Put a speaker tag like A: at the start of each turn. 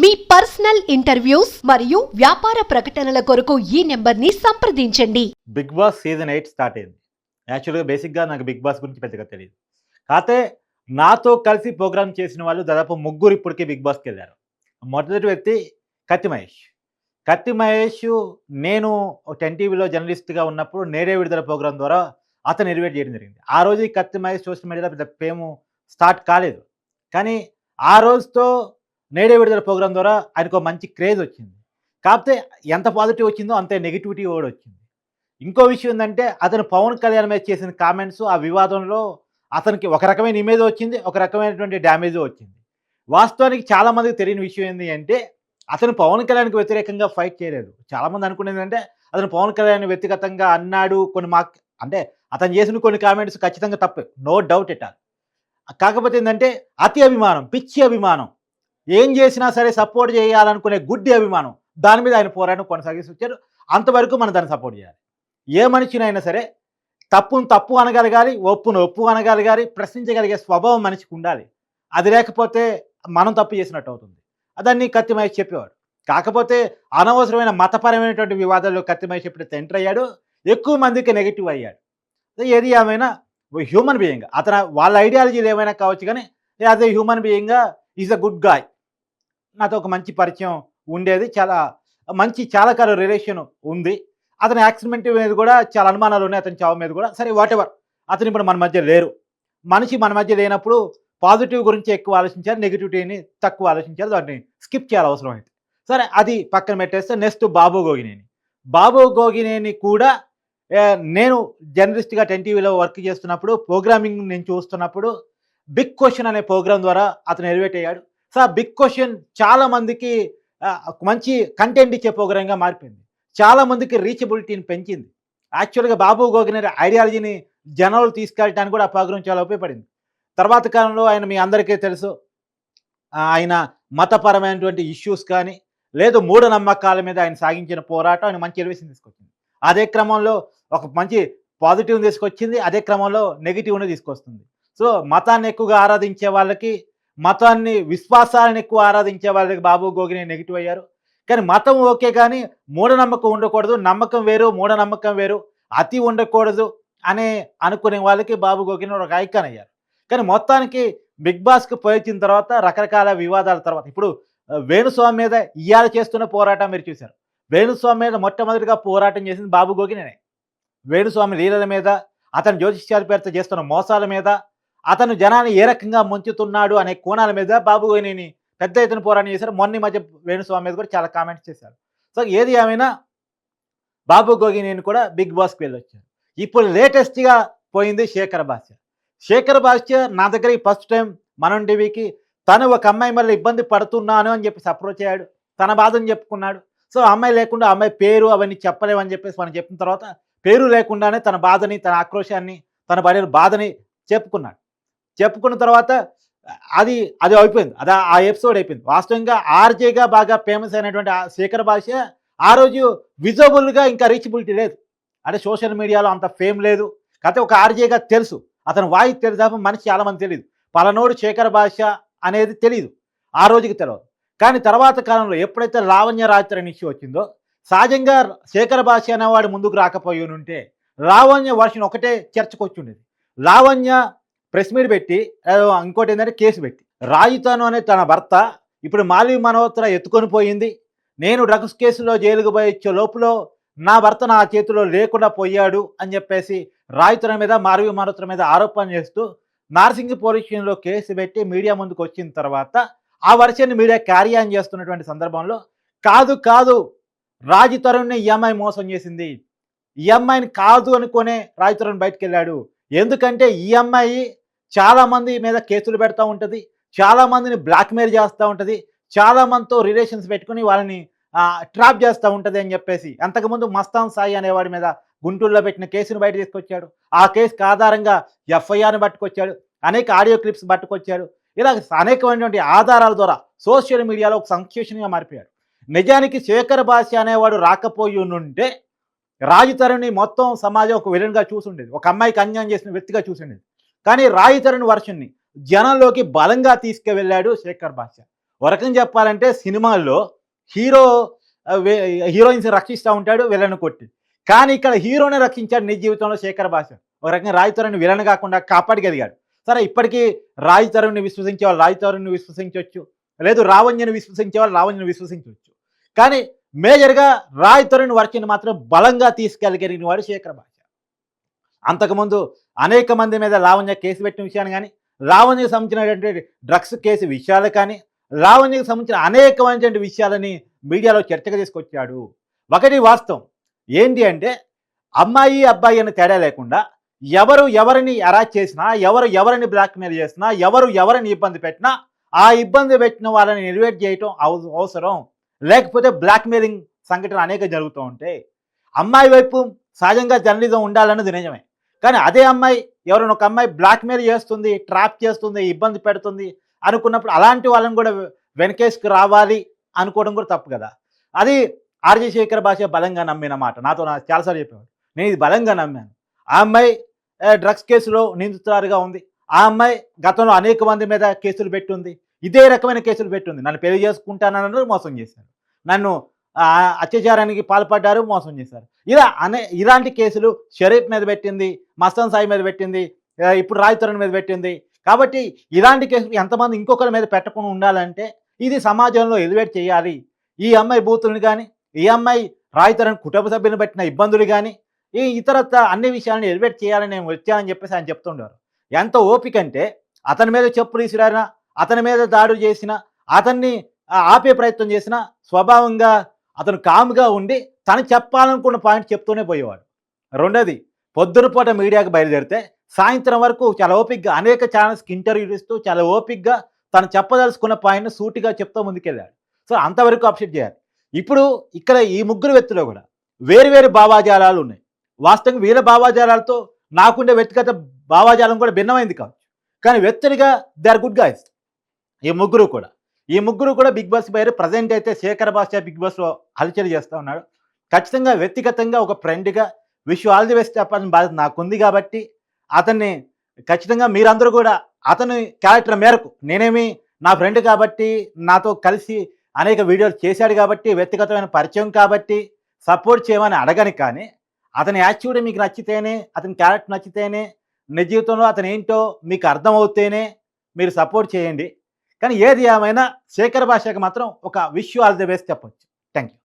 A: మీ personal interviews మరియు వ్యాపార ప్రకటనల కొరకు ఈ నెంబర్ని సంప్రదించండి.
B: Bigg Boss season eight start అయింది. యాక్చువల్గా బేసిక్గా నాకు బిగ్ బాస్ గురించి పెద్దగా తెలియదు. కాకపోతే నాతో కలిసి ప్రోగ్రామ్ చేసిన వాళ్ళు దాదాపు ముగ్గురు ఇప్పటికే బిగ్ బాస్కి వెళ్ళారు. మొదటి వ్యక్తి కత్తి మహేష్. కత్తి మహేష్ నేను టెన్ టీవీలో జర్నలిస్ట్గా ఉన్నప్పుడు నేడే విడుదల ప్రోగ్రాం ద్వారా అతను ఎలివేట్ చేయడం జరిగింది. ఆ రోజు ఈ కత్తి మహేష్ సోషల్ మీడియాలో పెద్ద ప్రేమ స్టార్ట్ కాలేదు. కానీ ఆ రోజుతో నేడే విడుదల ప్రోగ్రాం ద్వారా ఆయనకు మంచి క్రేజ్ వచ్చింది. కాకపోతే ఎంత పాజిటివ్ వచ్చిందో అంతే నెగిటివిటీ కూడా వచ్చింది. ఇంకో విషయం ఏంటంటే అతను పవన్ కళ్యాణ్ మీద చేసిన కామెంట్స్ ఆ వివాదంలో అతనికి ఒక రకమైన ఇమేజ్ వచ్చింది ఒక రకమైనటువంటి డ్యామేజ్ వచ్చింది. వాస్తవానికి చాలామందికి తెలియని విషయం ఏంటి అంటే అతను పవన్ కళ్యాణ్కి వ్యతిరేకంగా ఫైట్ చేయలేదు. చాలామంది అనుకునేది అంటే అతను పవన్ కళ్యాణ్ వ్యక్తిగతంగా అన్నాడు కొన్ని మా అంటే అతను చేసిన కొన్ని కామెంట్స్ ఖచ్చితంగా తప్పే. నో డౌట్ ఇట్ కాకపోతే ఏంటంటే అతి అభిమానం పిచ్చి అభిమానం. ఏం చేసినా సరే సపోర్ట్ చేయాలనుకునే గుడ్డి అభిమానం దాని మీద ఆయన పోరాటం కొనసాగిస్తూ వచ్చారు అంతవరకు మనం దాన్ని సపోర్ట్ చేయాలి. ఏ మనిషినైనా సరే తప్పును తప్పు అనగలగాలి ఒప్పును ఒప్పు అనగలగాలి ప్రశ్నించగలిగే స్వభావం మనిషికి ఉండాలి. అది లేకపోతే మనం తప్పు చేసినట్టు అవుతుంది. అదన్నీ కత్తిమయ్య చెప్పేవాడు. కాకపోతే అనవసరమైన మతపరమైనటువంటి వివాదాల్లో కత్తిమయ్య మహేష్ ఎంటర్ అయ్యాడు. ఎక్కువ మందికి నెగిటివ్ అయ్యాడు. ఏది ఏమైనా హ్యూమన్ బీయింగ్ అతను వాళ్ళ ఐడియాలజీలు ఏమైనా కావచ్చు కానీ యాజ్ ఏ హ్యూమన్ బీయింగ్గా ఈజ్ అ గుడ్ గాయ్ నాతో ఒక మంచి పరిచయం ఉండేది. చాలా మంచి చాలకాల రిలేషన్ ఉంది. అతని యాక్సిడెంట్ మీద కూడా చాలా అనుమానాలు ఉన్నాయి. అతని చావు మీద కూడా. సరే వాటెవర్ అతను ఇప్పుడు మన మధ్య లేరు. మనిషి మన మధ్య లేనప్పుడు పాజిటివ్ గురించి ఎక్కువ ఆలోచించారు నెగిటివిటీని తక్కువ ఆలోచించారు దాన్ని స్కిప్ చేయాలి అవసరం అయితే సరే అది పక్కన పెట్టేస్తే నెక్స్ట్ బాబు గోగినేని. బాబు గోగినేని కూడా నేను జర్నలిస్ట్గా టెన్ టీవీలో వర్క్ చేస్తున్నప్పుడు ప్రోగ్రామింగ్ నేను చూస్తున్నప్పుడు బిగ్ క్వశ్చన్ అనే ప్రోగ్రాం ద్వారా అతను ఎలివేట్ అయ్యాడు. సార్ బిగ్ క్వశ్చన్ చాలా మందికి మంచి కంటెంట్ ఇచ్చే ప్రోగ్రాంగా మారిపోయింది. చాలా మందికి రీచబిలిటీని పెంచింది. యాక్చువల్గా బాబు గోగినేని ఐడియాలజీని జనాలు తీసుకెళ్ళటానికి కూడా ఆ ప్రోగ్రాం చాలా ఉపయోగపడింది. తర్వాత కాలంలో ఆయన మీ అందరికీ తెలుసు. ఆయన మతపరమైనటువంటి ఇష్యూస్ కానీ లేదు మూఢనమ్మకాల మీద ఆయన సాగించిన పోరాటం ఆయన మంచి ఎలివేషన్ తీసుకొచ్చింది. అదే క్రమంలో ఒక మంచి పాజిటివ్ తీసుకొచ్చింది అదే క్రమంలో నెగిటివ్ని తీసుకొస్తుంది. సో మతాన్ని ఎక్కువగా ఆరాధించే వాళ్ళకి మతాన్ని విశ్వాసాలను ఎక్కువ ఆరాధించే వాళ్ళకి బాబు గోగిని నెగిటివ్ అయ్యారు. కానీ మతం ఓకే కానీ మూఢనమ్మకం ఉండకూడదు. నమ్మకం వేరు మూఢనమ్మకం వేరు. అతి ఉండకూడదు అనే అనుకునే వాళ్ళకి బాబు గోగిని ఒక ఐకాన్ అయ్యారు. కానీ మొత్తానికి బిగ్ బాస్కి పోయించిన తర్వాత రకరకాల వివాదాల తర్వాత ఇప్పుడు వేణుస్వామి మీద ఇవాళ చేస్తున్న పోరాటం మీరు చూశారు. వేణుస్వామి మీద మొట్టమొదటిగా పోరాటం చేసింది బాబు గోగినే. వేణుస్వామి లీలల మీద అతని జ్యోతిష్యాలు పేరుతో చేస్తున్న మోసాల మీద అతను జనాన్ని ఏ రకంగా ముంచుతున్నాడు అనే కోణాల మీద బాబు గోగినేని పెద్ద ఎత్తున పోరాటం చేశారు. మొన్న మధ్య వేణుస్వామి మీద కూడా చాలా కామెంట్స్ చేశారు. సో ఏది ఏమైనా బాబు గోగినేని కూడా బిగ్ బాస్కి వెళ్ళొచ్చారు. ఇప్పుడు లేటెస్ట్గా పోయింది శేఖర్ భాష శేఖర్ భాష నా దగ్గరికి ఫస్ట్ టైం మనం టీవీకి తను ఒక అమ్మాయి మళ్ళీ ఇబ్బంది పడుతున్నాను అని చెప్పేసి అప్రోచ్ అయ్యాడు. తన బాధను చెప్పుకున్నాడు. సో ఆ అమ్మాయి లేకుండా అమ్మాయి పేరు అవన్నీ చెప్పలేమని చెప్పేసి మనం చెప్పిన తర్వాత పేరు లేకుండానే తన బాధని తన ఆక్రోశాన్ని తన పడిన బాధని చెప్పుకున్నాడు. చెప్పుకున్న తర్వాత అది అది అయిపోయింది. అది ఆ ఎపిసోడ్ అయిపోయింది. వాస్తవంగా ఆర్జేగా బాగా ఫేమస్ అయినటువంటి ఆ శేఖర్ భాష ఆ రోజు విజబుల్గా ఇంకా రీచబిలిటీ లేదు. అంటే సోషల్ మీడియాలో అంత ఫేమ్ లేదు. కాకపోతే ఒక ఆర్జేగా తెలుసు. అతను వాయి తెలుసు తప్ప మనిషి చాలామంది తెలియదు పలనోడు శేఖర్ భాష అనేది తెలియదు ఆ రోజుకి తెలియదు కానీ తర్వాత కాలంలో ఎప్పుడైతే లావణ్య రాత్రి అనే వచ్చిందో సహజంగా శేఖర్ భాష అనేవాడు ముందుకు రాకపోయి ఉంటే లావణ్య వర్షన్ ఒకటే చర్చకు వచ్చి ఉండేది. లావణ్య ప్రెస్ మీట్ పెట్టి ఇంకోటి ఏంటంటే కేసు పెట్టి. రాజుతాను అనే తన భర్త ఇప్పుడు మాలి మనోత్ర ఎత్తుకొని పోయింది. నేను డ్రగ్స్ కేసులో జైలుకు పోయి లోపల నా భర్త నా చేతిలో లేకుండా పోయాడు అని చెప్పేసి రాయితన మీద మారవి మనోత్ర మీద ఆరోపణ చేస్తూ నార్సింగ్ పోలీస్ స్టేషన్లో కేసు పెట్టి మీడియా ముందుకు వచ్చిన తర్వాత ఆ వర్షాన్ని మీడియా క్యారీ ఆన్ చేస్తున్నటువంటి సందర్భంలో కాదు కాదు రాజు తరుణ్ని ఈఎంఐ మోసం చేసింది. ఈఎంఐని కాదు అనుకునే రాజు తరుణ్ బయటకు వెళ్ళాడు. ఎందుకంటే ఈఎంఐ చాలామంది చాలా మంది మీద కేసులు పెడతా ఉంటుంది చాలా మందిని బ్లాక్మెయిల్ చేస్తూ ఉంటుంది చాలా మందితో రిలేషన్స్ పెట్టుకుని వాళ్ళని ట్రాప్ చేస్తూ ఉంటుంది అని చెప్పేసి. అంతకుముందు మస్తాన్ సాయి అనేవాడి మీద గుంటూరులో పెట్టిన కేసును బయట తీసుకొచ్చాడు. ఆ కేసుకు ఆధారంగా ఎఫ్ఐఆర్ని పట్టుకొచ్చాడు అనేక ఆడియో క్లిప్స్ పట్టుకొచ్చాడు. ఇలా అనేకమైనటువంటి ఆధారాల ద్వారా సోషల్ మీడియాలో ఒక సంక్షేషణగా మారిపోయాడు. నిజానికి శేఖర్ భాష అనేవాడు రాకపోయి ఉంటే రాజుతరుని మొత్తం సమాజం ఒక విలన్గా చూసుండేది. ఒక అమ్మాయికి అన్యాయం చేసిన వ్యక్తిగా చూసుండేది. కానీ రాజుతరుని వర్షన్ని జనంలోకి బలంగా తీసుకువెళ్ళాడు శేఖర్ భాష ఒక చెప్పాలంటే సినిమాల్లో హీరో హీరోయిన్స్ రక్షిస్తూ ఉంటాడు విలన్ కొట్టి. కానీ ఇక్కడ హీరోనే రక్షించాడు నిజ జీవితంలో శేఖర్ భాష ఒక రకంగా రాయి తరుణ్ విలన్ కాకుండా కాపాడగలిగాడు. సరే ఇప్పటికీ రాయి తరుణ్ని విశ్వసించే వాళ్ళు రాయి తరుణ్ని విశ్వసించవచ్చు లేదు రావణ్యను విశ్వసించే వాళ్ళు రావణ్యను విశ్వసించవచ్చు కానీ మేజర్గా రాయి తరుణ్ వర్కిని మాత్రం బలంగా తీసుకెళ్ళగలిగిన వాడు శేఖర్ భాష అంతకుముందు అనేక మంది మీద లావణ్య కేసు పెట్టిన విషయాన్ని కానీ లావణ్యకు సంబంధించినటువంటి డ్రగ్స్ కేసు విషయాలు కానీ లావణ్యకు సంబంధించిన అనేకమైనటువంటి విషయాలని మీడియాలో చర్చగా తీసుకొచ్చాడు. ఒకటి వాస్తవం. ఏంటి అంటే అమ్మాయి అబ్బాయి అనే తేడా లేకుండా ఎవరు ఎవరిని అరాచ్ చేసినా ఎవరు ఎవరిని బ్లాక్మెయిల్ చేసినా ఎవరు ఎవరిని ఇబ్బంది పెట్టినా ఆ ఇబ్బంది పెట్టిన వాళ్ళని నిలివేట్ చేయటం అవసరం. లేకపోతే బ్లాక్మెయిలింగ్ సంఘటనలు అనేక జరుగుతూ ఉంటాయి. అమ్మాయి వైపు సహజంగా జర్నలిజం ఉండాలన్నది నిజమే. కానీ అదే అమ్మాయి ఎవరైనా ఒక అమ్మాయి బ్లాక్మెయిల్ చేస్తుంది ట్రాప్ చేస్తుంది ఇబ్బంది పెడుతుంది అనుకున్నప్పుడు అలాంటి వాళ్ళని కూడా వెనకేసుకు రావాలి అనుకోవడం కూడా తప్పు కదా. అది ఆర్జే శేఖర్ భాష బలంగా నమ్మిన మాట. నాతో నా చాలాసార్లు చెప్పేవాడు. నేను ఇది బలంగా నమ్మాను. ఆ అమ్మాయి డ్రగ్స్ కేసులో నిందితురాలుగా ఉంది. ఆ అమ్మాయి గతంలో అనేక మంది మీద కేసులు పెట్టుంది. ఇదే రకమైన కేసులు పెట్టుంది. నన్ను పెళ్ళి చేసుకుంటానన్నారు మోసం చేశారు నన్ను అత్యాచారానికి పాల్పడ్డారు మోసం చేశారు. ఇలా అనే ఇలాంటి కేసులు షరీఫ్ మీద పెట్టింది మస్తాన్ సాయి మీద పెట్టింది ఇప్పుడు రాజ్ తరుణ్ మీద పెట్టింది. కాబట్టి ఇలాంటి కేసులు ఎంతమంది ఇంకొకరి మీద పెట్టకుండా ఉండాలంటే ఇది సమాజంలో ఎలివేట్ చేయాలి. ఈ అమ్మాయి బూతులను కానీ ఈ అమ్మాయి రాజ్ తరుణ్ కుటుంబ సభ్యులను పెట్టిన ఇబ్బందులు కానీ ఈ ఇతరత్ర అన్ని విషయాలను ఎలివేట్ చేయాలని నేను వచ్చానని చెప్పేసి ఆయన చెప్తుండారు ఎంత ఓపిక అంటే అతని మీద చెప్పులు విసిరారినా అతని మీద దాడులు చేసినా అతన్ని ఆపే ప్రయత్నం చేసినా స్వభావంగా అతను కామ్గా ఉండి తను చెప్పాలనుకున్న పాయింట్ చెప్తూనే పోయేవాడు. రెండోది పొద్దున పూట బయలుదేరితే సాయంత్రం వరకు చాలా ఓపిక్గా అనేక ఛానల్స్కి ఇంటర్వ్యూలు ఇస్తూ చాలా ఓపిక్గా తను చెప్పదలుచుకున్న పాయింట్ని సూటిగా చెప్తూ ముందుకెళ్ళాడు. సో అంతవరకు అప్సెట్ చేయాలి. ఇప్పుడు ఇక్కడ ఈ ముగ్గురు వ్యక్తులు కూడా వేరు వేరు భావాజాలాలు ఉన్నాయి. వాస్తవంగా వీళ్ళ భావాజాలాలతో నాకుండే వ్యక్తిగత భావాజాలం కూడా భిన్నమైంది కావచ్చు. కానీ వ్యక్తులుగా దే ఆర్ గుడ్ గాయస్. ఈ ముగ్గురు కూడా. ఈ ముగ్గురు కూడా బిగ్ బాస్ పేరు ప్రజెంట్ అయితే శేఖర్ భాష బిగ్ బాస్లో హల్చల్ చేస్తూ ఉన్నాడు. ఖచ్చితంగా వ్యక్తిగతంగా ఒక ఫ్రెండ్గా విష్ ఆల్ ది బెస్ట్ చెప్పాల్సిన బాధ్యత నాకుంది కాబట్టి అతన్ని ఖచ్చితంగా మీరందరూ కూడా అతని క్యారెక్టర్ మేరకు నేనేమి నా ఫ్రెండ్ కాబట్టి నాతో కలిసి అనేక వీడియోలు చేశాడు కాబట్టి వ్యక్తిగతమైన పరిచయం కాబట్టి సపోర్ట్ చేయమని అడగని కానీ అతని యాటిట్యూడ్ మీకు నచ్చితేనే అతని క్యారెక్టర్ నచ్చితేనే నిజ జీవితంలో అతను ఏంటో మీకు అర్థమవుతేనే మీరు సపోర్ట్ చేయండి. కానీ ఏది ఏమైనా శేఖర్ భాషకి మాత్రం ఒక విష్ ఆల్ ది బెస్ట్ చెప్పొచ్చు. Thank you